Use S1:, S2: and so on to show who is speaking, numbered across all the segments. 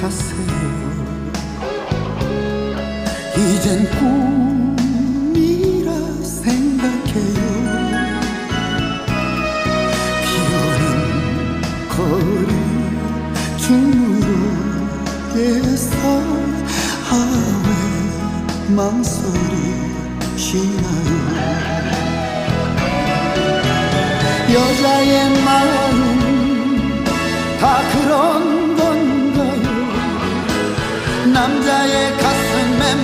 S1: 가세요. 이젠 꿈이라 생각해요. 비오는 거리 중으로에서 아왜 망설이 시나요? 여자의 마음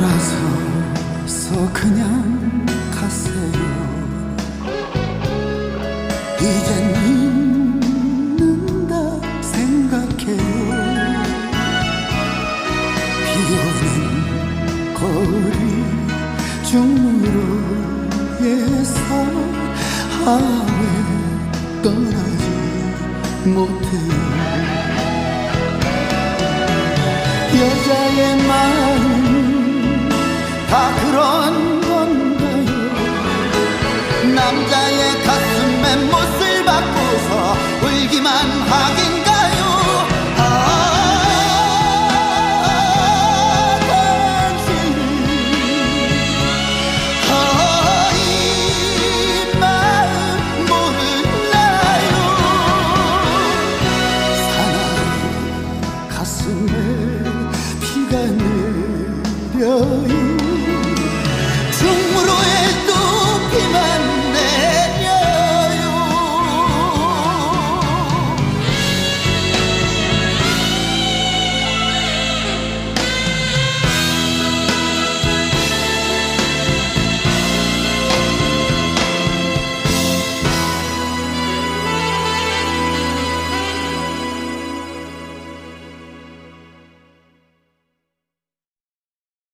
S1: 돌아서서 그냥 가세요. 이젠 잊는다 생각해요. 비오는 거리 중로에서 하왜 떠나지 못해요. 여자의 마음 다 그런 건가요? 남자